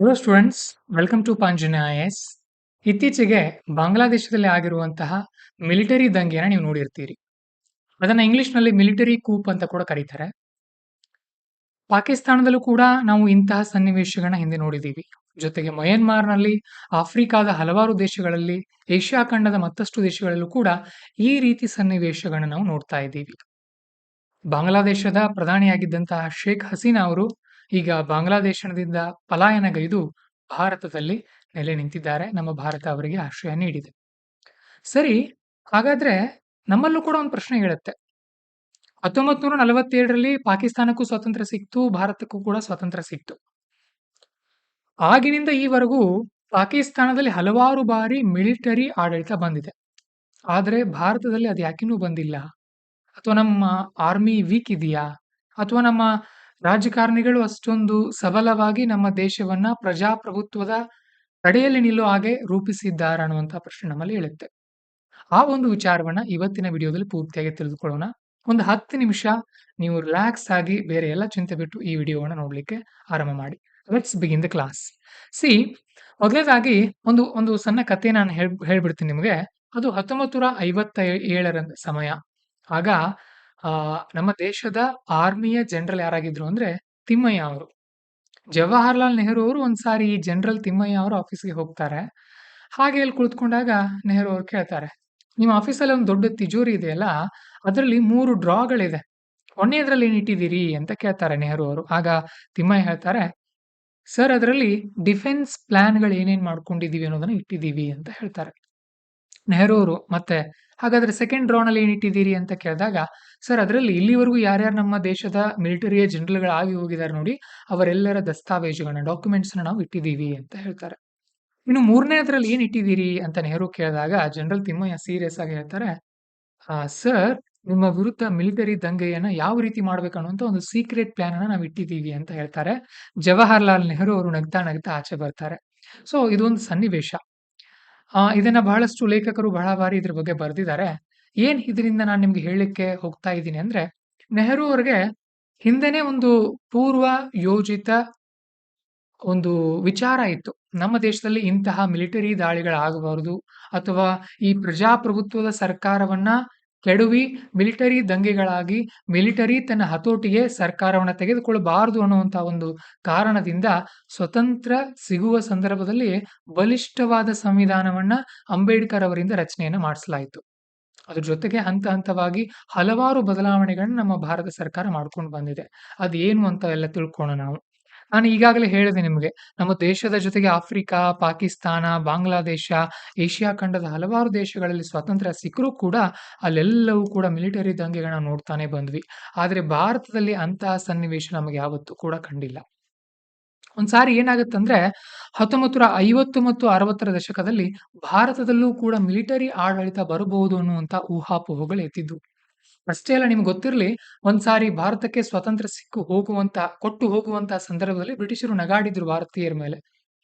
Hello students welcome to Panjana S ಇತ್ತೀಚೆಗೆ ಬಾಂಗ್ಲಾದೇಶದಲ್ಲಿ ಆಗಿರುವಂತಹ ಮಿಲಿಟರಿ ದಂಗೆಯನ್ನು ನೀವು ನೋಡಿರ್ತೀರಿ. ಅದನ್ನ ಇಂಗ್ಲಿಷ್ನಲ್ಲಿ ಮಿಲಿಟರಿ ಕೂಪ್ ಅಂತ ಕೂಡ ಕರೀತಾರೆ. ಪಾಕಿಸ್ತಾನದಲ್ಲೂ ಕೂಡ ನಾವು ಇಂತಹ ಸನ್ನಿವೇಶಗಳನ್ನ ಹಿಂದೆ ನೋಡಿದ್ದೀವಿ ಜೊತೆಗೆ ಮಯನ್ಮಾರ್ನಲ್ಲಿ, ಆಫ್ರಿಕಾದ ಹಲವಾರು ದೇಶಗಳಲ್ಲಿ, ಏಷ್ಯಾ ಖಂಡದ ಮತ್ತಷ್ಟು ದೇಶಗಳಲ್ಲೂ ಕೂಡ ಈ ರೀತಿ ಸನ್ನಿವೇಶಗಳನ್ನ ನಾವು ನೋಡ್ತಾ ಇದ್ದೀವಿ. ಬಾಂಗ್ಲಾದೇಶದ ಪ್ರಧಾನಿಯಾಗಿದ್ದಂತಹ ಶೇಖ್ ಹಸೀನಾ ಅವರು ಈಗ ಬಾಂಗ್ಲಾದೇಶದಿಂದ ಪಲಾಯನಗೈದು ಭಾರತದಲ್ಲಿ ನೆಲೆ ನಿಂತಿದ್ದಾರೆ. ನಮ್ಮ ಭಾರತ ಅವರಿಗೆ ಆಶ್ರಯ ನೀಡಿದೆ. ಸರಿ, ಹಾಗಾದ್ರೆ ನಮ್ಮಲ್ಲೂ ಕೂಡ ಒಂದು ಪ್ರಶ್ನೆ ಹೇಳುತ್ತೆ ಹತ್ತೊಂಬತ್ ನೂರ ನಲವತ್ತೇಳರಲ್ಲಿ ಪಾಕಿಸ್ತಾನಕ್ಕೂ ಸ್ವಾತಂತ್ರ್ಯ ಸಿಕ್ತು, ಭಾರತಕ್ಕೂ ಕೂಡ ಸ್ವಾತಂತ್ರ್ಯ ಸಿಕ್ತು. ಆಗಿನಿಂದ ಈವರೆಗೂ ಪಾಕಿಸ್ತಾನದಲ್ಲಿ ಹಲವಾರು ಬಾರಿ ಮಿಲಿಟರಿ ಆಡಳಿತ ಬಂದಿದೆ. ಆದರೆ ಭಾರತದಲ್ಲಿ ಅದು ಯಾಕಿನ್ನೂ ಬಂದಿಲ್ಲ. ಅಥವಾ ನಮ್ಮ ಆರ್ಮಿ ವೀಕ್ ಇದೆಯಾ? ಅಥವಾ ನಮ್ಮ ರಾಜಕಾರಣಿಗಳು ಅಷ್ಟೊಂದು ಸಬಲವಾಗಿ ನಮ್ಮ ದೇಶವನ್ನ ಪ್ರಜಾಪ್ರಭುತ್ವದ ತಡೆಯಲ್ಲಿ ನಿಲ್ಲೋ ಹಾಗೆ ರೂಪಿಸಿದ್ದಾರೆ ಅನ್ನುವಂತಹ ಪ್ರಶ್ನೆ ನಮ್ಮಲ್ಲಿ ಹೇಳುತ್ತೆ ಆ ಒಂದು ವಿಚಾರವನ್ನ ಇವತ್ತಿನ ವಿಡಿಯೋದಲ್ಲಿ ಪೂರ್ತಿಯಾಗಿ ತಿಳಿದುಕೊಳ್ಳೋಣ. ಒಂದು ಹತ್ತು ನಿಮಿಷ ನೀವು ರಿಲ್ಯಾಕ್ಸ್ ಆಗಿ ಬೇರೆ ಎಲ್ಲ ಚಿಂತೆ ಬಿಟ್ಟು ಈ ವಿಡಿಯೋವನ್ನ ನೋಡ್ಲಿಕ್ಕೆ ಆರಂಭ ಮಾಡಿ. ಲೆಟ್ಸ್ ಬಿಗಿನ್ ದ ಕ್ಲಾಸ್ ಸಿ ಮೊದಲೇದಾಗಿ ಒಂದು ಒಂದು ಸಣ್ಣ ಕಥೆ ನಾನು ಹೇಳ್ ಹೇಳ್ಬಿಡ್ತೀನಿ ನಿಮಗೆ. ಅದು ಹತ್ತೊಂಬತ್ತು ನೂರ ಐವತ್ತ ಏಳರ ಸಮಯ. ಆಗ ಆ, ನಮ್ಮ ದೇಶದ ಆರ್ಮಿಯ ಜನರಲ್ ಯಾರಾಗಿದ್ರು ಅಂದ್ರೆ ತಿಮ್ಮಯ್ಯ ಅವರು. ಜವಾಹರ್ಲಾಲ್ ನೆಹರು ಅವರು ಒಂದ್ಸಾರಿ ಈ ಜನರಲ್ ತಿಮ್ಮಯ್ಯ ಅವರು ಆಫೀಸ್ಗೆ ಹೋಗ್ತಾರೆ. ಹಾಗೆ ಅಲ್ಲಿ ಕುಳಿತುಕೊಂಡಾಗ ನೆಹರು ಅವರು ಕೇಳ್ತಾರೆ, ನಿಮ್ಮ ಆಫೀಸಲ್ಲಿ ಒಂದು ದೊಡ್ಡ ತಿಜೋರಿ ಇದೆಯಲ್ಲ, ಅದರಲ್ಲಿ ಮೂರು ಡ್ರಾಗಳಿದೆ. ಕೊನೆಯದ್ರಲ್ಲಿ ಏನ್ ಇಟ್ಟಿದ್ದೀರಿ ಅಂತ ಕೇಳ್ತಾರೆ ನೆಹರು ಅವರು. ಆಗ ತಿಮ್ಮಯ್ಯ ಹೇಳ್ತಾರೆ, ಸರ್, ಅದರಲ್ಲಿ ಡಿಫೆನ್ಸ್ ಪ್ಲಾನ್ಗಳು ಏನೇನ್ ಮಾಡ್ಕೊಂಡಿದೀವಿ ಅನ್ನೋದನ್ನ ಇಟ್ಟಿದ್ದೀವಿ ಅಂತ ಹೇಳ್ತಾರೆ. ನೆಹರು ಅವರು ಮತ್ತೆ ಹಾಗಾದ್ರೆ ಸೆಕೆಂಡ್ ಡ್ರಾನಲ್ಲಿ ಏನು ಇಟ್ಟಿದ್ದೀರಿ ಅಂತ ಕೇಳಿದಾಗ, ಸರ್, ಅದರಲ್ಲಿ ಇಲ್ಲಿವರೆಗೂ ಯಾರ್ಯಾರು ನಮ್ಮ ದೇಶದ ಮಿಲಿಟರಿಯ ಜನರಲ್ಗಳಾಗಿ ಹೋಗಿದ್ದಾರೆ ನೋಡಿ, ಅವರೆಲ್ಲರ ದಸ್ತಾವೇಜುಗಳನ್ನ ಡಾಕ್ಯುಮೆಂಟ್ಸ್ ನಾವು ಇಟ್ಟಿದ್ದೀವಿ ಅಂತ ಹೇಳ್ತಾರೆ. ಇನ್ನು ಮೂರನೇದ್ರಲ್ಲಿ ಏನು ಇಟ್ಟಿದ್ದೀರಿ ಅಂತ ನೆಹರು ಕೇಳಿದಾಗ, ಜನರಲ್ ತಿಮ್ಮಯ್ಯ ಸೀರಿಯಸ್ ಆಗಿ ಹೇಳ್ತಾರೆ ಸರ್, ನಿಮ್ಮ ವಿರುದ್ಧ ಮಿಲಿಟರಿ ದಂಗೆಯನ್ನ ಯಾವ ರೀತಿ ಮಾಡ್ಬೇಕು ಅನ್ನುವಂತ ಒಂದು ಸೀಕ್ರೆಟ್ ಪ್ಲಾನ್ ಅನ್ನ ನಾವು ಇಟ್ಟಿದ್ದೀವಿ ಅಂತ ಹೇಳ್ತಾರೆ. ಜವಾಹರ್ಲಾಲ್ ನೆಹರು ಅವರು ನಗ್ತಾ ನಗ್ತಾ ಆಚೆ ಬರ್ತಾರೆ. ಸೊ ಇದೊಂದು ಸನ್ನಿವೇಶ. ಇದನ್ನ ಬಹಳಷ್ಟು ಲೇಖಕರು ಬಹಳ ಬಾರಿ ಇದ್ರ ಬಗ್ಗೆ ಬರೆದಿದ್ದಾರೆ. ಏನ್ ಇದರಿಂದ ನಾನು ನಿಮ್ಗೆ ಹೇಳಲಿಕ್ಕೆ ಹೋಗ್ತಾ ಇದ್ದೀನಿ ಅಂದ್ರೆ, ನೆಹರು ಅವ್ರಿಗೆ ಹಿಂದೆನೆ ಒಂದು ಪೂರ್ವ ಯೋಜಿತ ಒಂದು ವಿಚಾರ ಇತ್ತು. ನಮ್ಮ ದೇಶದಲ್ಲಿ ಇಂತಹ ಮಿಲಿಟರಿ ದಾಳಿಗಳಾಗಬಾರದು ಅಥವಾ ಈ ಪ್ರಜಾಪ್ರಭುತ್ವದ ಸರ್ಕಾರವನ್ನ ಕೆಡವಿ ಮಿಲಿಟರಿ ದಂಗೆಗಳಾಗಿ ಮಿಲಿಟರಿ ತನ್ನ ಹತೋಟಿಗೆ ಸರ್ಕಾರವನ್ನು ತೆಗೆದುಕೊಳ್ಳಬಾರದು ಅನ್ನುವಂಥ ಒಂದು ಕಾರಣದಿಂದ ಸ್ವತಂತ್ರ ಸಿಗುವ ಸಂದರ್ಭದಲ್ಲಿ ಬಲಿಷ್ಠವಾದ ಸಂವಿಧಾನವನ್ನ ಅಂಬೇಡ್ಕರ್ ಅವರಿಂದ ರಚನೆಯನ್ನು ಮಾಡಿಸಲಾಯಿತು. ಅದ್ರ ಜೊತೆಗೆ ಹಂತ ಹಂತವಾಗಿ ಹಲವಾರು ಬದಲಾವಣೆಗಳನ್ನ ನಮ್ಮ ಭಾರತ ಸರ್ಕಾರ ಮಾಡ್ಕೊಂಡು ಬಂದಿದೆ. ಅದೇನು ಅಂತ ಎಲ್ಲ ತಿಳ್ಕೋಣ ನಾವು. ನಾನು ಈಗಾಗಲೇ ಹೇಳಿದೆ ನಿಮಗೆ, ನಮ್ಮ ದೇಶದ ಜೊತೆಗೆ ಆಫ್ರಿಕಾ, ಪಾಕಿಸ್ತಾನ, ಬಾಂಗ್ಲಾದೇಶ, ಏಷ್ಯಾ ಖಂಡದ ಹಲವಾರು ದೇಶಗಳಲ್ಲಿ ಸ್ವಾತಂತ್ರ್ಯ ಸಿಕ್ಕರೂ ಕೂಡ ಅಲ್ಲೆಲ್ಲವೂ ಕೂಡ ಮಿಲಿಟರಿ ದಂಗೆಗಳನ್ನ ನೋಡ್ತಾನೆ ಬಂದ್ವಿ. ಆದರೆ ಭಾರತದಲ್ಲಿ ಅಂತಹ ಸನ್ನಿವೇಶ ನಮಗೆ ಯಾವತ್ತೂ ಕೂಡ ಕಂಡಿಲ್ಲ. ಒಂದ್ಸಾರಿ ಏನಾಗುತ್ತಂದ್ರೆ ಹತ್ತೊಂಬತ್ತು ನೂರ ಐವತ್ತು ಮತ್ತು ಅರವತ್ತರ ದಶಕದಲ್ಲಿ ಭಾರತದಲ್ಲೂ ಕೂಡ ಮಿಲಿಟರಿ ಆಡಳಿತ ಬರಬಹುದು ಅನ್ನುವಂತ ಊಹಾಪೋಹಗಳು ಎತ್ತಿದ್ದು. ಅಷ್ಟೇ ಅಲ್ಲ, ನಿಮ್ಗೆ ಗೊತ್ತಿರಲಿ, ಒಂದ್ಸಾರಿ ಭಾರತಕ್ಕೆ ಸ್ವಾತಂತ್ರ್ಯ ಸಿಕ್ಕು ಹೋಗುವಂತ, ಕೊಟ್ಟು ಹೋಗುವಂತಹ ಸಂದರ್ಭದಲ್ಲಿ ಬ್ರಿಟಿಷರು ನಗಾಡಿದ್ರು ಭಾರತೀಯರ ಮೇಲೆ.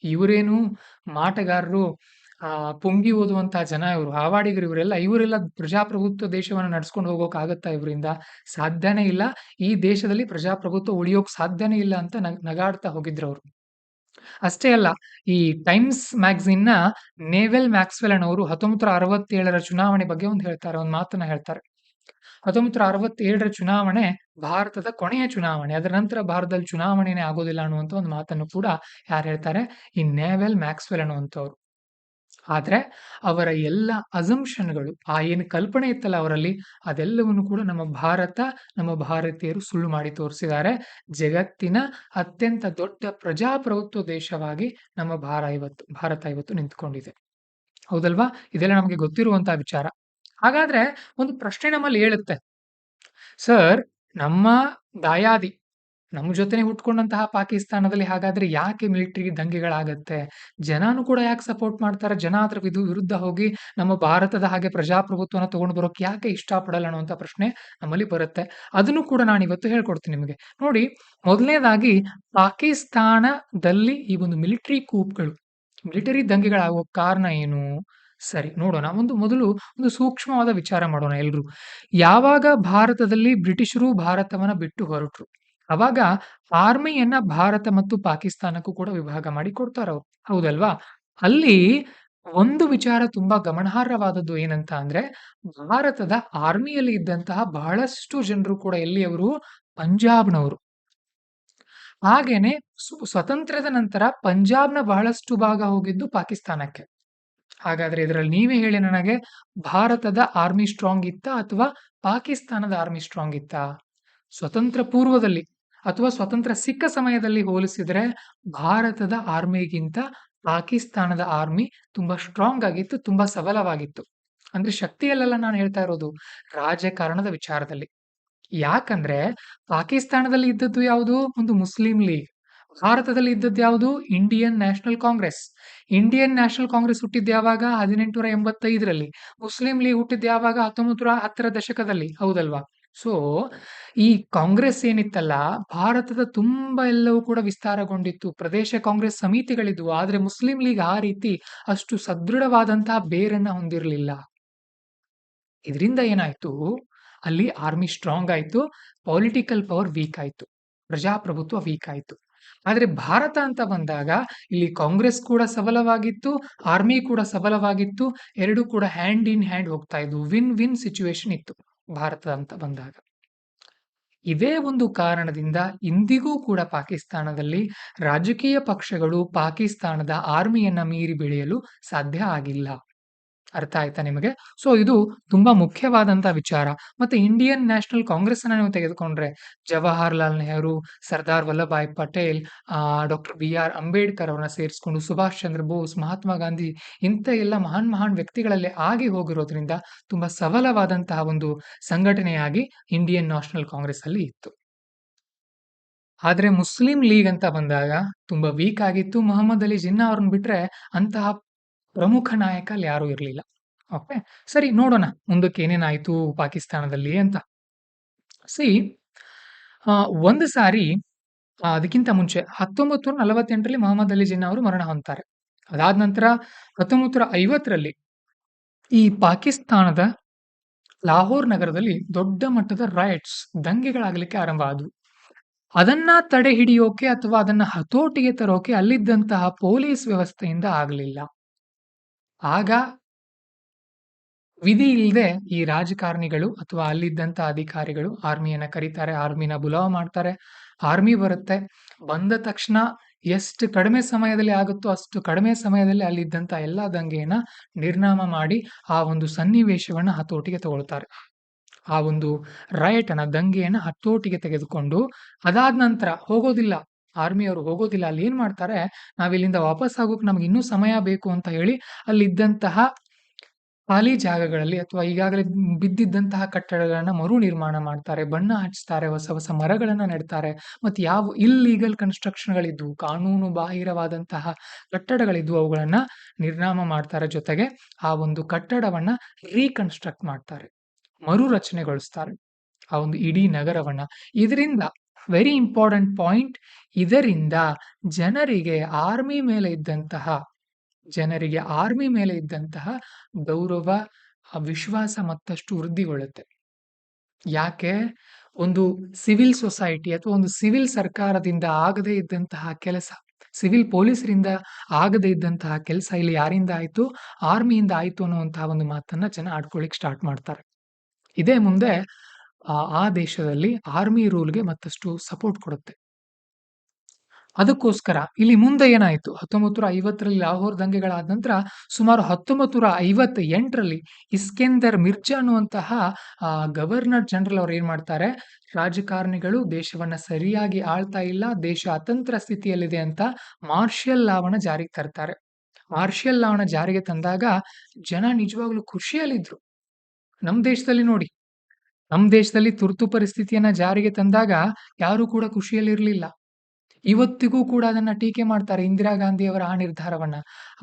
ಇವರೇನು ಮಾಟಗಾರರು, ಆ, ಪೊಂಗಿ ಓದುವಂತಹ ಜನ ಇವರು, ಹಾವಾಡಿಗರು ಇವರೆಲ್ಲ ಇವರೆಲ್ಲ ಪ್ರಜಾಪ್ರಭುತ್ವ ದೇಶವನ್ನ ನಡ್ಸ್ಕೊಂಡು ಹೋಗೋಕ್ ಆಗತ್ತಾ ಇವರಿಂದ? ಸಾಧ್ಯನೇ ಇಲ್ಲ. ಈ ದೇಶದಲ್ಲಿ ಪ್ರಜಾಪ್ರಭುತ್ವ ಉಳಿಯೋಕ್ ಸಾಧ್ಯನೇ ಇಲ್ಲ ಅಂತ ನಗಾಡ್ತಾ ಹೋಗಿದ್ರು ಅವರು. ಅಷ್ಟೇ ಅಲ್ಲ, ಈ ಟೈಮ್ಸ್ ಮ್ಯಾಗ್ಝಿನ್ನ ನೇವೆಲ್ ಮ್ಯಾಕ್ಸ್ವೆಲ್ ಅನ್ನೋರು ಹತ್ತೊಂಬತ್ತು ಅರವತ್ತೇಳರ ಚುನಾವಣೆ ಬಗ್ಗೆ ಒಂದು ಹೇಳ್ತಾರೆ, ಒಂದು ಮಾತನ್ನ ಹೇಳ್ತಾರೆ. ಹತ್ತೊಂಬತ್ತು ಅರವತ್ತೇಳರ ಚುನಾವಣೆ ಭಾರತದ ಕೊನೆಯ ಚುನಾವಣೆ. ಅದರ ನಂತರ ಭಾರತದಲ್ಲಿ ಚುನಾವಣೆನೇ ಆಗೋದಿಲ್ಲ ಅನ್ನುವಂತ ಒಂದು ಮಾತನ್ನು ಕೂಡ ಯಾರು ಹೇಳ್ತಾರೆ? ಈ ನೇವೆಲ್ ಮ್ಯಾಕ್ಸ್ವೆಲ್ ಅನ್ನುವಂಥವ್ರು ಆದ್ರೆ ಅವರ ಎಲ್ಲ ಅಸಂಪ್ಷನ್ಗಳು, ಆ ಏನು ಕಲ್ಪನೆ ಇತ್ತಲ್ಲ ಅವರಲ್ಲಿ, ಅದೆಲ್ಲವನ್ನು ಕೂಡ ನಮ್ಮ ಭಾರತ, ನಮ್ಮ ಭಾರತೀಯರು ಸುಳ್ಳು ಮಾಡಿ ತೋರಿಸಿದ್ದಾರೆ. ಜಗತ್ತಿನ ಅತ್ಯಂತ ದೊಡ್ಡ ಪ್ರಜಾಪ್ರಭುತ್ವ ದೇಶವಾಗಿ ನಮ್ಮ ಭಾರ ಇವತ್ತು, ಭಾರತ ಇವತ್ತು ನಿಂತ್ಕೊಂಡಿದೆ. ಹೌದಲ್ವಾ? ಇದೆಲ್ಲ ನಮಗೆ ಗೊತ್ತಿರುವಂತಹ ವಿಚಾರ. ಹಾಗಾದ್ರೆ ಒಂದು ಪ್ರಶ್ನೆ ನಮ್ಮಲ್ಲಿ ಹೇಳುತ್ತೆ. ಸರ್, ನಮ್ಮ ದಾಯಾದಿ ನಮ್ಮ ಜೊತೆನೆ ಹುಟ್ಕೊಂಡಂತಹ ಪಾಕಿಸ್ತಾನದಲ್ಲಿ ಹಾಗಾದ್ರೆ ಯಾಕೆ ಮಿಲಿಟರಿ ದಂಗೆಗಳಾಗತ್ತೆ? ಜನಾನು ಕೂಡ ಯಾಕೆ ಸಪೋರ್ಟ್ ಮಾಡ್ತಾರೆ? ಜನ ಅದ್ರ ಇದು ವಿರುದ್ಧ ಹೋಗಿ ನಮ್ಮ ಭಾರತದ ಹಾಗೆ ಪ್ರಜಾಪ್ರಭುತ್ವನ ತಗೊಂಡು ಬರೋಕೆ ಯಾಕೆ ಇಷ್ಟಪಡಲ್ಲ? ಅನ್ನುವಂಥ ಪ್ರಶ್ನೆ ನಮ್ಮಲ್ಲಿ ಬರುತ್ತೆ. ಅದನ್ನು ಕೂಡ ನಾನು ಇವತ್ತು ಹೇಳ್ಕೊಡ್ತೀನಿ ನಿಮಗೆ. ನೋಡಿ, ಮೊದಲನೇದಾಗಿ ಪಾಕಿಸ್ತಾನದಲ್ಲಿ ಈ ಒಂದು ಮಿಲಿಟರಿ ಕೂಪ್ಗಳು, ಮಿಲಿಟರಿ ದಂಗೆಗಳಾಗೋ ಕಾರಣ ಏನು? ಸರಿ ನೋಡೋಣ ಒಂದು ಮೊದಲು ಒಂದು ಸೂಕ್ಷ್ಮವಾದ ವಿಚಾರ ಮಾಡೋಣ ಎಲ್ರು ಯಾವಾಗ ಭಾರತದಲ್ಲಿ ಬ್ರಿಟಿಷರು ಭಾರತವನ್ನ ಬಿಟ್ಟು ಹೊರಟರು ಅವಾಗ ಆರ್ಮಿಯನ್ನ ಭಾರತ ಮತ್ತು ಪಾಕಿಸ್ತಾನಕ್ಕೂ ಕೂಡ ವಿಭಾಗ ಮಾಡಿ ಕೊಡ್ತಾರವ್ರು. ಹೌದಲ್ವಾ? ಅಲ್ಲಿ ಒಂದು ವಿಚಾರ ತುಂಬಾ ಗಮನಾರ್ಹವಾದದ್ದು ಏನಂತ ಅಂದ್ರೆ, ಭಾರತದ ಆರ್ಮಿಯಲ್ಲಿ ಇದ್ದಂತಹ ಬಹಳಷ್ಟು ಜನರು ಕೂಡ ಎಲ್ಲಿಯವರು? ಪಂಜಾಬ್‌ನವರು. ಹಾಗೇನೆ ಸ್ವ ಸ್ವತಂತ್ರದ ನಂತರ ಪಂಜಾಬ್‌ನ ಬಹಳಷ್ಟು ಭಾಗ ಹೋಗಿದ್ದು ಪಾಕಿಸ್ತಾನಕ್ಕೆ. ಹಾಗಾದ್ರೆ ಇದರಲ್ಲಿ ನೀವೇ ಹೇಳಿ ನನಗೆ ಭಾರತದ ಆರ್ಮಿ ಸ್ಟ್ರಾಂಗ್ ಇತ್ತಾ? ಅಥವಾ ಪಾಕಿಸ್ತಾನದ ಆರ್ಮಿ ಸ್ಟ್ರಾಂಗ್ ಇತ್ತಾ? ಸ್ವತಂತ್ರ ಪೂರ್ವದಲ್ಲಿ ಅಥವಾ ಸ್ವತಂತ್ರ ಸಿಕ್ಕ ಸಮಯದಲ್ಲಿ ಹೋಲಿಸಿದ್ರೆ ಭಾರತದ ಆರ್ಮಿಗಿಂತ ಪಾಕಿಸ್ತಾನದ ಆರ್ಮಿ ತುಂಬಾ ಸ್ಟ್ರಾಂಗ್ ಆಗಿತ್ತು, ತುಂಬಾ ಸಬಲವಾಗಿತ್ತು. ಅಂದ್ರೆ ಶಕ್ತಿಯಲ್ಲೆಲ್ಲ ನಾನು ಹೇಳ್ತಾ ಇರೋದು, ರಾಜಕಾರಣದ ವಿಚಾರದಲ್ಲಿ. ಯಾಕಂದ್ರೆ ಪಾಕಿಸ್ತಾನದಲ್ಲಿ ಇದ್ದದ್ದು ಯಾವುದು? ಒಂದು ಮುಸ್ಲಿಂ ಲೀಗ್. ಭಾರತದಲ್ಲಿ ಇದ್ದದ್ದು ಯಾವುದು? Indian National Congress. Indian National Congress ಹುಟ್ಟಿದ್ದು ಯಾವಾಗ? 1885ರಲ್ಲಿ. ಮುಸ್ಲಿಂ ಲೀಗ್ ಹುಟ್ಟಿದ್ದು ಯಾವಾಗ? 1910ರ ದಶಕದಲ್ಲಿ. ಹೌದಲ್ವಾ? ಸೊ, ಈ ಕಾಂಗ್ರೆಸ್ ಏನಿತ್ತಲ್ಲ, ಭಾರತದ ತುಂಬ ಎಲ್ಲವೂ ಕೂಡ ವಿಸ್ತಾರಗೊಂಡಿತ್ತು. ಪ್ರದೇಶ ಕಾಂಗ್ರೆಸ್ ಸಮಿತಿಗಳಿದ್ವು. ಆದ್ರೆ ಮುಸ್ಲಿಂ ಲೀಗ್ ಆ ರೀತಿ ಅಷ್ಟು ಸದೃಢವಾದಂತಹ ಬೇರನ್ನ ಹೊಂದಿರಲಿಲ್ಲ ಇದರಿಂದ ಏನಾಯ್ತು? ಅಲ್ಲಿ ಆರ್ಮಿ ಸ್ಟ್ರಾಂಗ್ ಆಯ್ತು. ಪೊಲಿಟಿಕಲ್ ಪವರ್ ವೀಕ್ ಆಯ್ತು. ಪ್ರಜಾಪ್ರಭುತ್ವ ವೀಕ್ ಆಯ್ತು. ಆದ್ರೆ ಭಾರತ ಅಂತ ಬಂದಾಗ ಇಲ್ಲಿ ಕಾಂಗ್ರೆಸ್ ಕೂಡ ಸಬಲವಾಗಿತ್ತು, ಆರ್ಮಿ ಕೂಡ ಸಬಲವಾಗಿತ್ತು. ಎರಡೂ ಕೂಡ ಹ್ಯಾಂಡ್ ಇನ್ ಹ್ಯಾಂಡ್ ಹೋಗ್ತಾ ಇದ್ವು. ವಿನ್ ವಿನ್ ಸಿಚುವೇಶನ್ ಇತ್ತು ಭಾರತ ಅಂತ ಬಂದಾಗ. ಇದೇ ಒಂದು ಕಾರಣದಿಂದ ಇಂದಿಗೂ ಕೂಡ ಪಾಕಿಸ್ತಾನದಲ್ಲಿ ರಾಜಕೀಯ ಪಕ್ಷಗಳು ಪಾಕಿಸ್ತಾನದ ಆರ್ಮಿಯನ್ನ ಮೀರಿ ಬೆಳೆಯಲು ಸಾಧ್ಯ ಆಗಿಲ್ಲ. ಅರ್ಥ ಆಯ್ತಾ ನಿಮಗೆ? ಸೊ, ಇದು ತುಂಬಾ ಮುಖ್ಯವಾದಂತಹ ವಿಚಾರ. ಮತ್ತೆ ಇಂಡಿಯನ್ ನ್ಯಾಷನಲ್ ಕಾಂಗ್ರೆಸ್ ಅನ್ನ ನೀವು ತೆಗೆದುಕೊಂಡ್ರೆ Jawaharlal Nehru, Sardar Vallabhbhai Patel, doctor B R Ambedkar ಅವರನ್ನ ಸೇರಿಸಿಕೊಂಡು ಸುಭಾಷ್ ಚಂದ್ರ ಬೋಸ್, ಮಹಾತ್ಮ ಗಾಂಧಿ ಇಂಥ ಎಲ್ಲ ಮಹಾನ್ ಮಹಾನ್ ವ್ಯಕ್ತಿಗಳಲ್ಲಿ ಆಗಿ ಹೋಗಿರೋದ್ರಿಂದ ತುಂಬಾ ಸಬಲವಾದಂತಹ ಒಂದು ಸಂಘಟನೆಯಾಗಿ ಇಂಡಿಯನ್ ನ್ಯಾಷನಲ್ ಕಾಂಗ್ರೆಸ್ ಅಲ್ಲಿ ಇತ್ತು. ಆದ್ರೆ ಮುಸ್ಲಿಂ ಲೀಗ್ ಅಂತ ಬಂದಾಗ ತುಂಬಾ ವೀಕ್ ಆಗಿತ್ತು. ಮೊಹಮ್ಮದ್ ಅಲಿ ಜಿನ್ನಾ ಅವ್ರನ್ನ ಬಿಟ್ರೆ ಅಂತಹ ಪ್ರಮುಖ ನಾಯಕ ಅಲ್ಲಿ ಯಾರೂ ಇರಲಿಲ್ಲ ಓಕೆ. ಸರಿ ನೋಡೋಣ ಮುಂದಕ್ಕೆ ಏನೇನಾಯ್ತು ಪಾಕಿಸ್ತಾನದಲ್ಲಿ ಅಂತ. ಸಿ ಒಂದು ಸಾರಿ ಅದಕ್ಕಿಂತ ಮುಂಚೆ 1948ರಲ್ಲಿ ಮೊಹಮ್ಮದ್ ಅಲಿ ಜಿನ್ನಾ ಅವರು ಮರಣ ಹೊಂತಾರೆ ಅದಾದ ನಂತರ 1950ರಲ್ಲಿ ಈ ಪಾಕಿಸ್ತಾನದ ಲಾಹೋರ್ ನಗರದಲ್ಲಿ ದೊಡ್ಡ ಮಟ್ಟದ ರೈಟ್ಸ್ ದಂಗೆಗಳಾಗಲಿಕ್ಕೆ ಆರಂಭ ಆದವು. ಅದನ್ನ ತಡೆ ಹಿಡಿಯೋಕೆ ಅಥವಾ ಅದನ್ನ ಹತೋಟಿಗೆ ತರೋಕೆ ಅಲ್ಲಿದ್ದಂತಹ ಪೊಲೀಸ್ ವ್ಯವಸ್ಥೆಯಿಂದ ಆಗಲಿಲ್ಲ. ಆಗ ವಿಧಿ ಇಲ್ಲದೆ ಈ ರಾಜಕಾರಣಿಗಳು ಅಥವಾ ಅಲ್ಲಿದ್ದಂಥ ಅಧಿಕಾರಿಗಳು ಆರ್ಮಿಯನ್ನ ಕರೀತಾರೆ. ಆರ್ಮಿನ ಬುಲಾವ್ ಮಾಡ್ತಾರೆ. ಆರ್ಮಿ ಬರುತ್ತೆ. ಬಂದ ತಕ್ಷಣ ಎಷ್ಟು ಕಡಿಮೆ ಸಮಯದಲ್ಲಿ ಆಗುತ್ತೋ ಅಷ್ಟು ಕಡಿಮೆ ಸಮಯದಲ್ಲಿ ಅಲ್ಲಿದ್ದಂತ ಎಲ್ಲ ದಂಗೆಯನ್ನ ನಿರ್ನಾಮ ಮಾಡಿ ಆ ಒಂದು ಸನ್ನಿವೇಶವನ್ನ ಹತೋಟಿಗೆ ತಗೊಳ್ತಾರೆ. ಆ ಒಂದು ಅನ್ನ, ದಂಗೆಯನ್ನ ಹತೋಟಿಗೆ ತೆಗೆದುಕೊಂಡು ಅದಾದ ನಂತರ ಹೋಗೋದಿಲ್ಲ. ಆರ್ಮಿಯವರು ಹೋಗೋದಿಲ್ಲ. ಅಲ್ಲಿ ಏನು ಮಾಡ್ತಾರೆ, ನಾವಿಲ್ಲಿಂದ ವಾಪಸ್ ಆಗೋಕೆ ನಮ್ಗೆ ಇನ್ನೂ ಸಮಯ ಬೇಕು ಅಂತ ಹೇಳಿ ಅಲ್ಲಿದ್ದಂತಹ ಖಾಲಿ ಜಾಗಗಳಲ್ಲಿ ಅಥವಾ ಈಗಾಗಲೇ ಬಿದ್ದಿದ್ದಂತಹ ಕಟ್ಟಡಗಳನ್ನು ಮರು ನಿರ್ಮಾಣ ಮಾಡ್ತಾರೆ. ಬಣ್ಣ ಹಚ್ತಾರೆ. ಹೊಸ ಹೊಸ ಮರಗಳನ್ನು ನೆಡ್ತಾರೆ. ಮತ್ತೆ ಯಾವ ಇಲ್ಲೀಗಲ್ ಕನ್‌ಸ್ಟ್ರಕ್ಷನ್‌ಗಳಿದ್ವು, ಕಾನೂನು ಬಾಹಿರವಾದಂತಹ ಕಟ್ಟಡಗಳಿದ್ವು ಅವುಗಳನ್ನು ನಿರ್ನಾಮ ಮಾಡ್ತಾರೆ. ಜೊತೆಗೆ ಆ ಒಂದು ಕಟ್ಟಡವನ್ನ ರೀಕನ್‌ಸ್ಟ್ರಕ್ಟ್ ಮಾಡ್ತಾರೆ. ಮರುರಚನೆಗೊಳಿಸ್ತಾರೆ. ಆ ಒಂದು ಇಡೀ ನಗರವನ್ನ. ಇದರಿಂದ ವೆರಿ ಇಂಪಾರ್ಟೆಂಟ್ ಪಾಯಿಂಟ್ ಇದರಿಂದ ಜನರಿಗೆ ಆರ್ಮಿ ಮೇಲೆ ಇದ್ದಂತಹ ಜನರಿಗೆ ಆರ್ಮಿ ಮೇಲೆ ಇದ್ದಂತಹ ಗೌರವ, ವಿಶ್ವಾಸ ಮತ್ತಷ್ಟು ವೃದ್ಧಿಗೊಳ್ಳುತ್ತೆ. ಯಾಕೆ? ಒಂದು ಸಿವಿಲ್ ಸೊಸೈಟಿ ಅಥವಾ ಒಂದು ಸಿವಿಲ್ ಸರ್ಕಾರದಿಂದ ಆಗದೇ ಇದ್ದಂತಹ ಕೆಲಸ, ಸಿವಿಲ್ ಪೊಲೀಸರಿಂದ ಆಗದೇ ಇದ್ದಂತಹ ಕೆಲಸ ಇಲ್ಲಿ ಯಾರಿಂದ ಆಯ್ತು? ಆರ್ಮಿಯಿಂದ ಆಯ್ತು ಅನ್ನುವಂತಹ ಒಂದು ಮಾತನ್ನ ಜನ ಆಡ್ಕೊಳ್ಳಿಕ್ ಸ್ಟಾರ್ಟ್ ಮಾಡ್ತಾರೆ. ಇದೇ ಮುಂದೆ ಆ ದೇಶದಲ್ಲಿ ಆರ್ಮಿ ರೂಲ್‌ಗೆ ಮತ್ತಷ್ಟು ಸಪೋರ್ಟ್ ಕೊಡುತ್ತೆ. ಅದಕ್ಕೋಸ್ಕರ ಇಲ್ಲಿ ಮುಂದೆ ಏನಾಯ್ತು? 1950ರಲ್ಲಿ ಲಾಹೋರ್ ದಂಗೆಗಳಾದ ನಂತರ ಸುಮಾರು 1958ರಲ್ಲಿ ಇಸ್ಕೆಂದರ್ ಮಿರ್ಜಾ ಅನ್ನುವಂತಹ ಗವರ್ನರ್ ಜನರಲ್ ಅವ್ರು ಏನ್ ಮಾಡ್ತಾರೆ, ರಾಜಕಾರಣಿಗಳು ದೇಶವನ್ನ ಸರಿಯಾಗಿ ಆಳ್ತಾ ಇಲ್ಲ, ದೇಶ ಅತಂತ್ರ ಸ್ಥಿತಿಯಲ್ಲಿದೆ ಅಂತ ಮಾರ್ಷಿಯಲ್ ಲಾವಣ ಜಾರಿಗೆ ತರ್ತಾರೆ. ಮಾರ್ಷಿಯಲ್ ಲಾವಣ ಜಾರಿಗೆ ತಂದಾಗ ಜನ ನಿಜವಾಗ್ಲೂ ಖುಷಿಯಲ್ಲಿದ್ರು. ನಮ್ ದೇಶದಲ್ಲಿ ನೋಡಿ, ನಮ್ ದೇಶದಲ್ಲಿ ತುರ್ತು ಪರಿಸ್ಥಿತಿಯನ್ನ ಜಾರಿಗೆ ತಂದಾಗ ಯಾರೂ ಕೂಡ ಖುಷಿಯಲ್ಲಿರಲಿಲ್ಲ ಇವತ್ತಿಗೂ ಕೂಡ ಅದನ್ನ ಟೀಕೆ ಮಾಡ್ತಾರೆ ಇಂದಿರಾ ಗಾಂಧಿಯವರ ಆ ನಿರ್ಧಾರವನ್ನ.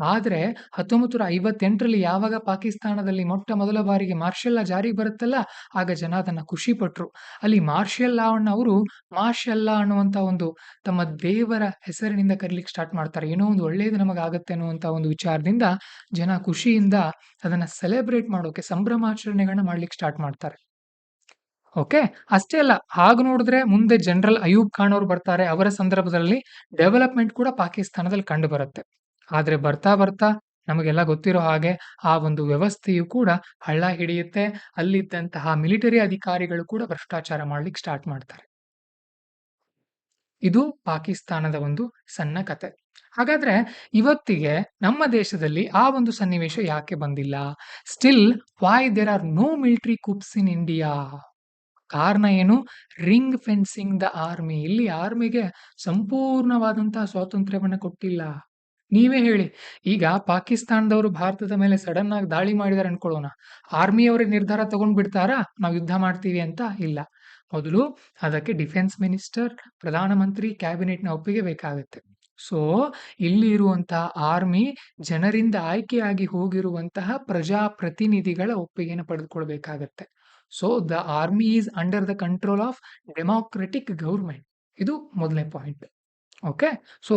ಆದ್ರೆ 1958ರಲ್ಲಿ ಯಾವಾಗ ಪಾಕಿಸ್ತಾನದಲ್ಲಿ ಮೊಟ್ಟ ಮೊದಲ ಬಾರಿಗೆ ಮಾರ್ಷಲ್ ಲಾ ಜಾರಿಗೆ ಬರುತ್ತಲ್ಲ, ಆಗ ಜನ ಅದನ್ನ ಖುಷಿ ಪಟ್ರು. ಅಲ್ಲಿ ಮಾರ್ಷಲ್ ಲಾ ಅವರು ಮಾರ್ಷಲ್ ಲಾ ಅನ್ನುವಂತ ಒಂದು ತಮ್ಮ ದೇವರ ಹೆಸರಿನಿಂದ ಕರೀಲಿಕ್ಕೆ ಸ್ಟಾರ್ಟ್ ಮಾಡ್ತಾರೆ. ಏನೋ ಒಂದು ಒಳ್ಳೇದು ನಮಗಾಗತ್ತೆ ಅನ್ನುವಂತ ಒಂದು ವಿಚಾರದಿಂದ ಜನ ಖುಷಿಯಿಂದ ಅದನ್ನ ಸೆಲೆಬ್ರೇಟ್ ಮಾಡೋಕೆ ಸಂಭ್ರಮಾಚರಣೆಗಳನ್ನ ಮಾಡ್ಲಿಕ್ಕೆ ಸ್ಟಾರ್ಟ್ ಮಾಡ್ತಾರೆ. ಓಕೆ ಅಷ್ಟೇ ಅಲ್ಲ, ಹಾಗೆ ನೋಡಿದ್ರೆ ಮುಂದೆ ಜನರಲ್ ಅಯೂಬ್ ಖಾನ್ ಅವರು ಬರ್ತಾರೆ, ಅವರ ಸಂದರ್ಭದಲ್ಲಿ ಡೆವಲಪ್ಮೆಂಟ್ ಕೂಡ ಪಾಕಿಸ್ತಾನದಲ್ಲಿ ಕಂಡು ಬರುತ್ತೆ. ಆದ್ರೆ ಬರ್ತಾ ಬರ್ತಾ ನಮಗೆಲ್ಲ ಗೊತ್ತಿರೋ ಹಾಗೆ ಆ ಒಂದು ವ್ಯವಸ್ಥೆಯು ಕೂಡ ಹಳ್ಳ ಹಿಡಿಯುತ್ತೆ, ಅಲ್ಲಿದ್ದಂತಹ ಮಿಲಿಟರಿ ಅಧಿಕಾರಿಗಳು ಕೂಡ ಭ್ರಷ್ಟಾಚಾರ ಮಾಡ್ಲಿಕ್ಕೆ ಸ್ಟಾರ್ಟ್ ಮಾಡ್ತಾರೆ. ಇದು ಪಾಕಿಸ್ತಾನದ ಒಂದು ಸಣ್ಣ ಕತೆ. ಹಾಗಾದ್ರೆ ಇವತ್ತಿಗೆ ನಮ್ಮ ದೇಶದಲ್ಲಿ ಆ ಒಂದು ಸನ್ನಿವೇಶ ಯಾಕೆ ಬಂದಿಲ್ಲ? Still why there are no military coups in India ಕಾರಣ ಏನು? Ring fencing the army. ಇಲ್ಲಿ ಆರ್ಮಿಗೆ ಸಂಪೂರ್ಣವಾದಂತಹ ಸ್ವಾತಂತ್ರ್ಯವನ್ನು ಕೊಟ್ಟಿಲ್ಲ. ನೀವೇ ಹೇಳಿ. ಈಗ ಪಾಕಿಸ್ತಾನದವರು ಭಾರತದ ಮೇಲೆ ಸಡನ್ ಆಗಿ ದಾಳಿ ಮಾಡಿದಾರೆ ಅನ್ಕೊಳ್ಳೋಣ. ಆರ್ಮಿಯವರೇ ನಿರ್ಧಾರ ತಗೊಂಡ್ ಬಿಡ್ತಾರಾ? ನಾವು ಯುದ್ಧ ಮಾಡ್ತೀವಿ ಅಂತ? ಇಲ್ಲ. ಮೊದಲು ಅದಕ್ಕೆ ಡಿಫೆನ್ಸ್ ಮಿನಿಸ್ಟರ್, ಪ್ರಧಾನಮಂತ್ರಿ, ಕ್ಯಾಬಿನೆಟ್ನ ಒಪ್ಪಿಗೆ ಬೇಕಾಗುತ್ತೆ. ಸೊ ಇಲ್ಲಿ ಇರುವಂತಹ ಆರ್ಮಿ ಜನರಿಂದ ಆಯ್ಕೆಯಾಗಿ ಹೋಗಿರುವಂತಹ ಪ್ರಜಾಪ್ರತಿನಿಧಿಗಳ ಒಪ್ಪಿಗೆಯನ್ನು ಪಡೆದುಕೊಳ್ಬೇಕಾಗತ್ತೆ. So the army is under the control of democratic government ಇದು ಮೊದಲನೇ ಪಾಯಿಂಟ್ ಓಕೆ ಸೊ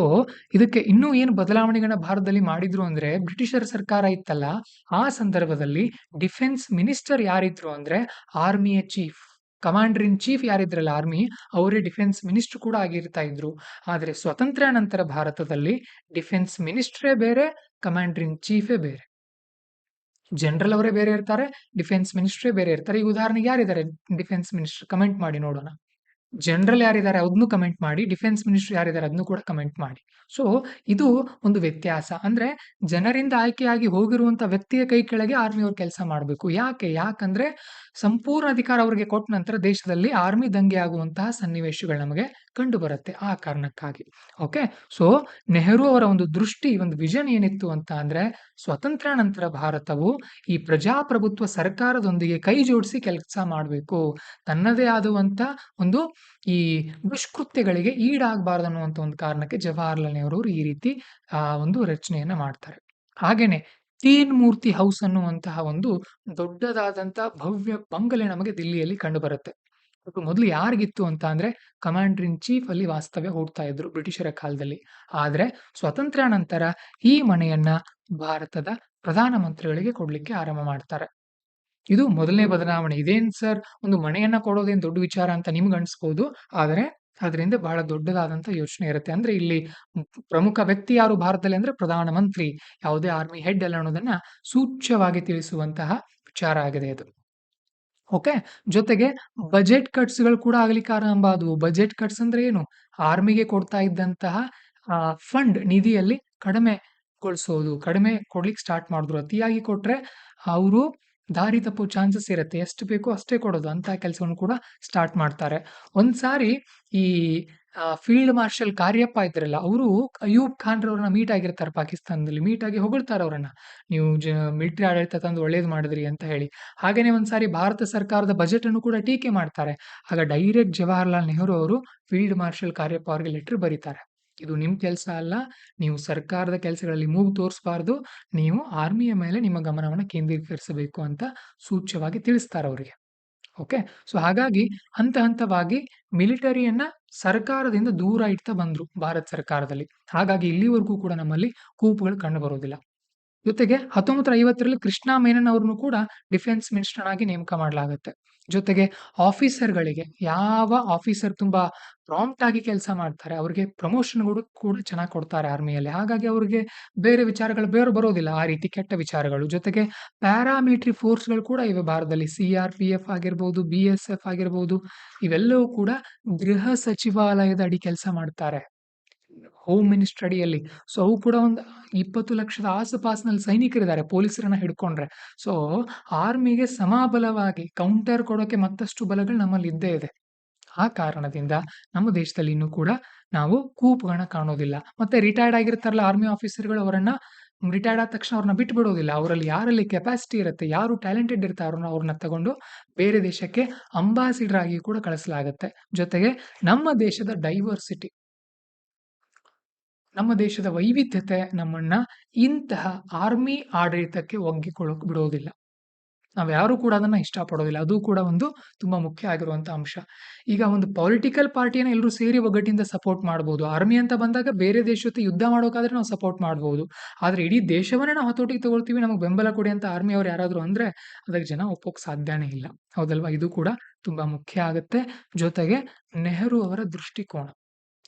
ಇದಕ್ಕೆ ಇನ್ನೂ ಏನು ಬದಲಾವಣೆಗಳನ್ನ ಭಾರತದಲ್ಲಿ ಮಾಡಿದ್ರು ಅಂದ್ರೆ, ಬ್ರಿಟಿಷರ ಸರ್ಕಾರ ಇತ್ತಲ್ಲ, ಆ ಸಂದರ್ಭದಲ್ಲಿ ಡಿಫೆನ್ಸ್ ಮಿನಿಸ್ಟರ್ ಯಾರಿದ್ರು ಅಂದ್ರೆ ಆರ್ಮಿಯ ಚೀಫ್ ಕಮಾಂಡರ್ ಇನ್ ಚೀಫ್ ಯಾರಿದ್ರಲ್ಲ ಆರ್ಮಿ ಅವರೇ ಡಿಫೆನ್ಸ್ ಮಿನಿಸ್ಟರ್ ಕೂಡ ಆಗಿರ್ತಾ ಇದ್ರು. ಆದರೆ ಸ್ವತಂತ್ರ ನಂತರ ಭಾರತದಲ್ಲಿ ಡಿಫೆನ್ಸ್ ಮಿನಿಸ್ಟ್ರೇ ಬೇರೆ ಕಮಾಂಡರ್ ಇನ್ ಚೀಫೇ ಬೇರೆ. ಜನರಲ್ ಅವರೇ ಬೇರೆ ಇರ್ತಾರೆ ಡಿಫೆನ್ಸ್ ಮಿನಿಸ್ಟ್ರಿ ಬೇರೆ ಇರ್ತಾರೆ. ಈಗ ಉದಾಹರಣೆಗೆ ಯಾರಿದ್ದಾರೆ? ಡಿಫೆನ್ಸ್ ಮಿನಿಸ್ಟರ್ ಕಮೆಂಟ್ ಮಾಡಿ ನೋಡೋಣ. ಜನರಲ್ ಯಾರಿದ್ದಾರೆ ಅದನ್ನು ಕಮೆಂಟ್ ಮಾಡಿ ಡಿಫೆನ್ಸ್ ಮಿನಿಸ್ಟರ್ ಯಾರಿದ್ದಾರೆ ಅದನ್ನು ಕೂಡ ಕಮೆಂಟ್ ಮಾಡಿ. ಸೊ ಇದು ಒಂದು ವ್ಯತ್ಯಾಸ. ಅಂದ್ರೆ ಜನರಿಂದ ಆಯ್ಕೆಯಾಗಿ ಹೋಗಿರುವಂತ ವ್ಯಕ್ತಿಯ ಕೈ ಕೆಳಗೆ ಆರ್ಮಿ ಅವ್ರು ಕೆಲಸ ಮಾಡಬೇಕು. ಯಾಕೆ? ಯಾಕಂದ್ರೆ ಸಂಪೂರ್ಣ ಅಧಿಕಾರ ಅವರಿಗೆ ಕೊಟ್ಟ ನಂತರ ದೇಶದಲ್ಲಿ ಆರ್ಮಿ ದಂಗೆ ಆಗುವಂತಹ ಸನ್ನಿವೇಶಗಳು ನಮಗೆ ಕಂಡು ಬರುತ್ತೆ ಆ ಕಾರಣಕ್ಕಾಗಿ. ಓಕೆ ಸೊ ನೆಹರು ಅವರ ಒಂದು ದೃಷ್ಟಿ, ಒಂದು ವಿಷನ್ ಏನಿತ್ತು ಅಂತ ಅಂದ್ರೆ ಸ್ವತಂತ್ರ ನಂತರ ಭಾರತವು ಈ ಪ್ರಜಾಪ್ರಭುತ್ವ ಸರ್ಕಾರದೊಂದಿಗೆ ಕೈ ಜೋಡಿಸಿ ಕೆಲಸ ಮಾಡಬೇಕು, ತನ್ನದೇ ಆದಂತ ಒಂದು ಈ ದುಷ್ಕೃತ್ಯಗಳಿಗೆ ಈಡಾಗಬಾರದು ಅನ್ನುವಂಥ ಒಂದು ಕಾರಣಕ್ಕೆ ಜವಾಹರ್ಲಾಲ್ ನೆಹರು ಈ ರೀತಿ, ಆ, ಒಂದು ರಚನೆಯನ್ನ ಮಾಡ್ತಾರೆ. ಹಾಗೇನೆ, ತೀನ್ ಮೂರ್ತಿ ಹೌಸ್ ಅನ್ನುವಂತಹ ಒಂದು ದೊಡ್ಡದಾದಂತಹ ಭವ್ಯ ಬಂಗಲೆ ನಮಗೆ ದಿಲ್ಲಿಯಲ್ಲಿ ಕಂಡು ಬರುತ್ತೆ. ಮೊದಲು ಯಾರಿಗಿತ್ತು ಅಂತ ಅಂದ್ರೆ ಕಮಾಂಡರ್ ಇನ್ ಚೀಫ್ ಅಲ್ಲಿ ವಾಸ್ತವ್ಯ ಹೂಡ್ತಾ ಇದ್ರು ಬ್ರಿಟಿಷರ ಕಾಲದಲ್ಲಿ. ಆದ್ರೆ ಸ್ವತಂತ್ರ ನಂತರ ಈ ಮನೆಯನ್ನ ಭಾರತದ ಪ್ರಧಾನಮಂತ್ರಿಗಳಿಗೆ ಕೊಡ್ಲಿಕ್ಕೆ ಆರಂಭ ಮಾಡ್ತಾರೆ. ಇದು ಮೊದಲನೇ ಬದಲಾವಣೆ. ಇದೇನ್ ಸರ್? ಒಂದು ಮನೆಯನ್ನ ಕೊಡೋದೇನ್ ದೊಡ್ಡ ವಿಚಾರ ಅಂತ ನಿಮ್ಗೆ ಅನ್ಸ್ಬೋದು? ಆದ್ರೆ ಅದರಿಂದ ಬಹಳ ದೊಡ್ಡದಾದಂತ ಯೋಚನೆ ಇರುತ್ತೆ. ಅಂದ್ರೆ ಇಲ್ಲಿ ಪ್ರಮುಖ ವ್ಯಕ್ತಿ ಯಾರು ಭಾರತದಲ್ಲಿ ಅಂದ್ರೆ ಪ್ರಧಾನಮಂತ್ರಿ ಯಾವುದೇ ಆರ್ಮಿ ಹೆಡ್ ಅಲ್ಲ ಅನ್ನೋದನ್ನ ಸೂಚ್ಯವಾಗಿ ತಿಳಿಸುವಂತಹ ವಿಚಾರ ಆಗಿದೆ ಅದು. ಓಕೆ ಜೊತೆಗೆ ಬಜೆಟ್ ಕಟ್ಸ್ಗಳು ಕೂಡ ಆಗ್ಲಿಕ್ಕೆ ಆರಂಭ ಆದವು. ಬಜೆಟ್ ಕಟ್ಸ್ ಅಂದ್ರೆ ಏನು? ಆರ್ಮಿಗೆ ಕೊಡ್ತಾ ಇದ್ದಂತಹ ಫಂಡ್ ನಿಧಿಯಲ್ಲಿ ಕಡಿಮೆಗೊಳಿಸೋದು ಕಡಿಮೆ ಕೊಡ್ಲಿಕ್ಕೆ ಸ್ಟಾರ್ಟ್ ಮಾಡಿದ್ರು. ಅತಿಯಾಗಿ ಕೊಟ್ರೆ ಅವರು ದಾರಿ ತಪ್ಪು ಚಾನ್ಸಸ್ ಇರುತ್ತೆ. ಎಷ್ಟು ಬೇಕೋ ಅಷ್ಟೇ ಕೊಡೋದು. ಅಂತ ಕೆಲಸವನ್ನು ಕೂಡ ಸ್ಟಾರ್ಟ್ ಮಾಡ್ತಾರೆ. ಒಂದ್ಸಾರಿ ಈ ಫೀಲ್ಡ್ ಮಾರ್ಷಲ್ ಕಾರ್ಯಪ್ಪ ಇದ್ರಲ್ಲ, ಅವರು ಅಯೂಬ್ ಖಾನ್ ರವ್ರನ್ನ ಮೀಟ್ ಆಗಿರ್ತಾರೆ ಪಾಕಿಸ್ತಾನದಲ್ಲಿ ಮೀಟ್ ಆಗಿ ಹೊಗಳ್ತಾರೆ ಅವರನ್ನ. ನೀವು ಜ ಮಿಲಿಟರಿ ಆಡಳಿತ ತಂದು ಒಳ್ಳೇದು ಮಾಡಿದ್ರಿ ಅಂತ ಹೇಳಿ. ಹಾಗೇನೆ ಒಂದ್ಸಾರಿ ಭಾರತ ಸರ್ಕಾರದ ಬಜೆಟ್ ಅನ್ನು ಕೂಡ ಟೀಕೆ ಮಾಡ್ತಾರೆ. ಆಗ ಡೈರೆಕ್ಟ್ ಜವಾಹರ್ಲಾಲ್ ನೆಹರು ಅವರು ಫೀಲ್ಡ್ ಮಾರ್ಷಲ್ ಕಾರ್ಯಪ್ಪ ಅವರಿಗೆ ಲೆಟರ್ ಬರೀತಾರೆ. ಇದು ನಿಮ್ಮ ಕೆಲಸ ಅಲ್ಲ, ನೀವು ಸರ್ಕಾರದ ಕೆಲಸಗಳಲ್ಲಿ ಮೂಗು ತೋರಿಸಬಾರ್ದು, ನೀವು ಆರ್ಮಿಯ ಮೇಲೆ ನಿಮ್ಮ ಗಮನವನ್ನು ಕೇಂದ್ರೀಕರಿಸಬೇಕು ಅಂತ ಸೂಚ್ಯವಾಗಿ ತಿಳಿಸ್ತಾರೆ ಅವರಿಗೆ. ಓಕೆ ಸೊ ಹಾಗಾಗಿ ಹಂತ ಹಂತವಾಗಿ ಮಿಲಿಟರಿಯನ್ನ ಸರ್ಕಾರದಿಂದ ದೂರ ಇಡ್ತಾ ಬಂದರು ಭಾರತ ಸರ್ಕಾರದಲ್ಲಿ. ಹಾಗಾಗಿ ಇಲ್ಲಿವರೆಗೂ ಕೂಡ ನಮ್ಮಲ್ಲಿ ಕೂಪುಗಳು ಕಂಡು ಬರೋದಿಲ್ಲ ಜೊತೆಗೆ ಹತ್ತೊಂಬತ್ತರ ಐವತ್ತರಲ್ಲಿ ಕೃಷ್ಣ ಮೇನನ್ ಅವ್ರನ್ನು ಕೂಡ ಡಿಫೆನ್ಸ್ ಮಿನಿಸ್ಟರ್ ಆಗಿ ನೇಮಕ ಮಾಡಲಾಗುತ್ತೆ. ಜೊತೆಗೆ ಆಫೀಸರ್ಗಳಿಗೆ ಯಾವ ಆಫೀಸರ್ ತುಂಬಾ ಪ್ರಾಂಪ್ಟ್ ಆಗಿ ಕೆಲಸ ಮಾಡ್ತಾರೆ, ಅವ್ರಿಗೆ ಪ್ರಮೋಷನ್ಗಳು ಕೂಡ ಚೆನ್ನಾಗಿ ಕೊಡ್ತಾರೆ ಆರ್ಮಿಯಲ್ಲಿ. ಹಾಗಾಗಿ ಅವ್ರಿಗೆ ಬೇರೆ ವಿಚಾರಗಳು ಬೇರೆ ಬರೋದಿಲ್ಲ. ಆ ರೀತಿ ಕೆಟ್ಟ ವಿಚಾರಗಳು. ಜೊತೆಗೆ ಪ್ಯಾರಾಮಿಲಿಟರಿ ಫೋರ್ಸ್ಗಳು ಕೂಡ ಇವೆ ಭಾರತದಲ್ಲಿ. ಸಿ ಆರ್ ಪಿ ಎಫ್ ಆಗಿರ್ಬೋದು, ಬಿ ಎಸ್ ಎಫ್ ಆಗಿರ್ಬೋದು, ಇವೆಲ್ಲವೂ ಕೂಡ ಗೃಹ ಸಚಿವಾಲಯದ ಅಡಿ ಕೆಲಸ ಮಾಡ್ತಾರೆ. ಹೋಮ್ ಮಿನಿಸ್ಟ್ರಿ ಅಡಿಯಲ್ಲಿ. ಸೊ ಅವು ಕೂಡ ಒಂದು ಇಪ್ಪತ್ತು ಲಕ್ಷದ ಆಸುಪಾಸಿನಲ್ಲಿ ಸೈನಿಕರಿದ್ದಾರೆ, ಪೊಲೀಸರನ್ನ ಹಿಡ್ಕೊಂಡ್ರೆ. ಸೊ ಆರ್ಮಿಗೆ ಸಮಬಲವಾಗಿ ಕೌಂಟರ್ ಕೊಡೋಕೆ ಮತ್ತಷ್ಟು ಬಲಗಳು ನಮ್ಮಲ್ಲಿ ಇದ್ದೇ ಇದೆ. ಆ ಕಾರಣದಿಂದ ನಮ್ಮ ದೇಶದಲ್ಲಿ ಇನ್ನೂ ಕೂಡ ನಾವು ಕೂಪುಗಳನ್ನ ಕಾಣೋದಿಲ್ಲ. ಮತ್ತೆ ರಿಟೈರ್ಡ್ ಆಗಿರ್ತಾರಲ್ಲ ಆರ್ಮಿ ಆಫೀಸರ್ಗಳು ಅವರನ್ನ ರಿಟೈರ್ಡ್ ಆದ ತಕ್ಷಣ ಅವ್ರನ್ನ ಬಿಟ್ಟು ಬಿಡೋದಿಲ್ಲ ಅವರಲ್ಲಿ ಯಾರಲ್ಲಿ ಕೆಪಾಸಿಟಿ ಇರುತ್ತೆ, ಯಾರು ಟ್ಯಾಲೆಂಟೆಡ್ ಇರ್ತಾರೋ ಅವ್ರನ್ನ ಅವ್ರನ್ನ ತಗೊಂಡು ಬೇರೆ ದೇಶಕ್ಕೆ ಅಂಬಾಸಿಡರ್ ಆಗಿ ಕೂಡ ಕಳಿಸಲಾಗುತ್ತೆ. ಜೊತೆಗೆ ನಮ್ಮ ದೇಶದ ಡೈವರ್ಸಿಟಿ ನಮ್ಮ ದೇಶದ ವೈವಿಧ್ಯತೆ ನಮ್ಮನ್ನ ಇಂತಹ ಆರ್ಮಿ ಆಡಳಿತಕ್ಕೆ ಒಗ್ಗಿಕೊಳ್ಳೋಕೆ ಬಿಡೋದಿಲ್ಲ ನಾವು ಯಾರು ಕೂಡ ಅದನ್ನ ಇಷ್ಟಪಡೋದಿಲ್ಲ. ಅದು ಕೂಡ ಒಂದು ತುಂಬಾ ಮುಖ್ಯ ಆಗಿರುವಂಥ ಅಂಶ. ಈಗ ಒಂದು ಪೊಲಿಟಿಕಲ್ ಪಾರ್ಟಿಯನ್ನು ಎಲ್ಲರೂ ಸೇರಿ ಒಗ್ಗಟ್ಟಿಂದ ಸಪೋರ್ಟ್ ಮಾಡ್ಬೋದು. ಆರ್ಮಿ ಅಂತ ಬಂದಾಗ ಬೇರೆ ದೇಶ ಜೊತೆ ಯುದ್ಧ ಮಾಡೋಕಾದ್ರೆ ನಾವು ಸಪೋರ್ಟ್ ಮಾಡ್ಬೋದು. ಆದರೆ ಇಡೀ ದೇಶವನ್ನೇ ನಾವು ಹತೋಟಿಗೆ ತಗೊಳ್ತೀವಿ, ನಮಗೆ ಬೆಂಬಲ ಕೊಡಿ ಅಂತ ಆರ್ಮಿ ಅವ್ರು ಯಾರಾದರೂ ಅಂದ್ರೆ ಅದಕ್ಕೆ ಜನ ಒಪ್ಪೋಕೆ ಸಾಧ್ಯನೇ ಇಲ್ಲ. ಹೌದಲ್ವಾ? ಇದು ಕೂಡ ತುಂಬಾ ಮುಖ್ಯ ಆಗುತ್ತೆ ಜೊತೆಗೆ ನೆಹರು ಅವರ ದೃಷ್ಟಿಕೋನ.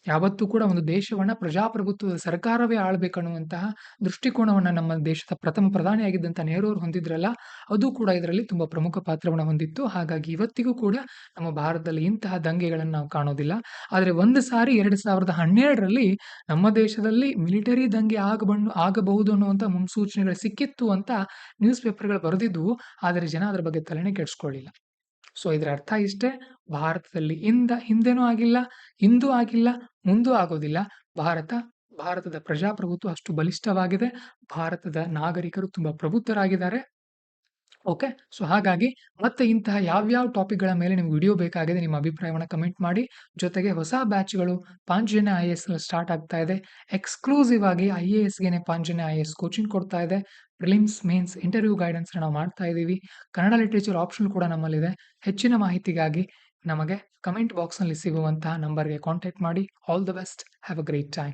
ಯಾವತ್ತೂ ಕೂಡ ಒಂದು ದೇಶವನ್ನ ಪ್ರಜಾಪ್ರಭುತ್ವದ ಸರ್ಕಾರವೇ ಆಳ್ಬೇಕನ್ನುವಂತಹ ದೃಷ್ಟಿಕೋನವನ್ನ ನಮ್ಮ ದೇಶದ ಪ್ರಥಮ ಪ್ರಧಾನಿಯಾಗಿದ್ದಂಥ ನೆಹರು ಅವರು ಹೊಂದಿದ್ರಲ್ಲ, ಅದು ಕೂಡ ಇದರಲ್ಲಿ ತುಂಬಾ ಪ್ರಮುಖ ಪಾತ್ರವನ್ನು ಹೊಂದಿತ್ತು. ಹಾಗಾಗಿ ಇವತ್ತಿಗೂ ಕೂಡ ನಮ್ಮ ಭಾರತದಲ್ಲಿ ಇಂತಹ ದಂಗೆಗಳನ್ನು ನಾವು ಕಾಣೋದಿಲ್ಲ. ಆದರೆ ಒಂದು ಸಾರಿ 2012ರಲ್ಲಿ ನಮ್ಮ ದೇಶದಲ್ಲಿ ಮಿಲಿಟರಿ ದಂಗೆ ಆಗಬಂಡು ಆಗಬಹುದು ಅನ್ನುವಂತ ಮುನ್ಸೂಚನೆಗಳು ಸಿಕ್ಕಿತ್ತು ಅಂತ ನ್ಯೂಸ್ ಪೇಪರ್‌ಗಳು ಬರೆದಿದ್ವು. ಆದರೆ ಜನ ಅದರ ಬಗ್ಗೆ ತಲೆನೇ ಕೆಡಿಸ್ಕೊಳ್ಳಿಲ್ಲ. ಸೊ ಇದರ ಅರ್ಥ ಇಷ್ಟೇ, ಭಾರತದಲ್ಲಿ ಇಂದ ಹಿಂದೆನೂ ಆಗಿಲ್ಲ, ಹಿಂದೂ ಆಗಿಲ್ಲ, ಮುಂದೂ ಆಗೋದಿಲ್ಲ. ಭಾರತ ಭಾರತದ ಪ್ರಜಾಪ್ರಭುತ್ವ ಅಷ್ಟು ಬಲಿಷ್ಠವಾಗಿದೆ. ಭಾರತದ ನಾಗರಿಕರು ತುಂಬ ಪ್ರಬುದ್ಧರಾಗಿದ್ದಾರೆ. ಓಕೆ. ಸೊ ಹಾಗಾಗಿ ಮತ್ತೆ ಇಂತಹ ಯಾವ್ಯಾವ ಟಾಪಿಕ್‌ಗಳ ಮೇಲೆ ನಿಮ್ಗೆ ವಿಡಿಯೋ ಬೇಕಾಗಿದೆ ನಿಮ್ಮ ಅಭಿಪ್ರಾಯವನ್ನು ಕಮೆಂಟ್ ಮಾಡಿ. ಜೊತೆಗೆ ಹೊಸ ಬ್ಯಾಚ್‌ಗಳು ಪಾಂಚಜನ್ಯ ಎಸ್ ಸ್ಟಾರ್ಟ್ ಆಗ್ತಾ ಇದೆ. ಎಕ್ಸ್‌ಕ್ಲೂಸಿವ್ ಆಗಿ ಐಎಎಸ್‌ಗೆನೆ ಪಾಂಚಜನ್ಯ ಎಸ್ ಕೋಚಿಂಗ್ ಕೊಡ್ತಾ ಇದೆ. ಪ್ರಿಲಿಮ್ಸ್, ಮೀನ್ಸ್ ಇಂಟರ್ವ್ಯೂ ಗೈಡೆನ್ಸ್ ನಾವು ಮಾಡ್ತಾ ಇದ್ದೀವಿ ಕನ್ನಡ ಲಿಟ್ರೇಚರ್ ಆಪ್ಷನ್ ಕೂಡ ನಮ್ಮಲ್ಲಿದೆ. ಹೆಚ್ಚಿನ ಮಾಹಿತಿಗಾಗಿ ನಮಗೆ ಕಮೆಂಟ್ ಬಾಕ್ಸ್‌ನಲ್ಲಿ ಸಿಗುವಂತಹ ನಂಬರ್‌ಗೆ ಕಾಂಟ್ಯಾಕ್ಟ್ ಮಾಡಿ. All the best. Have a great time.